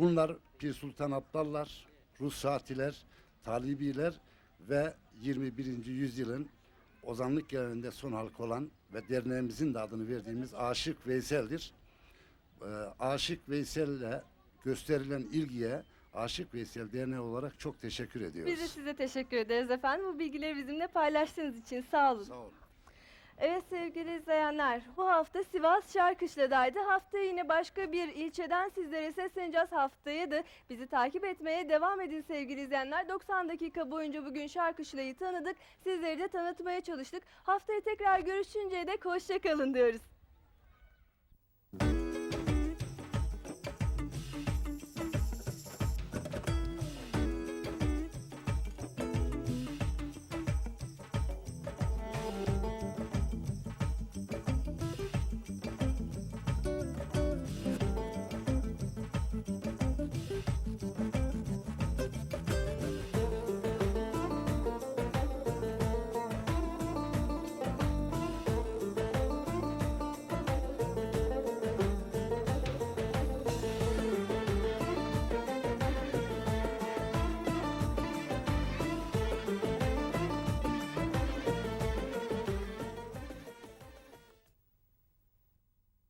Bunlar Pir Sultan Abdallar, Ruhsatiler, Talibiler ve 21. yüzyılın ozanlık geleneğinde son halk olan ve derneğimizin de adını verdiğimiz Aşık Veysel'dir. Ee, Aşık Veysel'le gösterilen ilgiye Aşık Veysel Derneği olarak çok teşekkür ediyoruz. Biz de size teşekkür ederiz efendim. Bu bilgileri bizimle paylaştığınız için sağ olun. Sağ olun. Evet sevgili izleyenler, bu hafta Sivas Şarkışla'daydı. Haftaya yine başka bir ilçeden sizlere sesleneceğiz haftaydı. Bizi takip etmeye devam edin sevgili izleyenler. 90 dakika boyunca bugün Şarkışla'yı tanıdık. Sizleri de tanıtmaya çalıştık. Haftaya tekrar görüşünceye dek hoşçakalın diyoruz.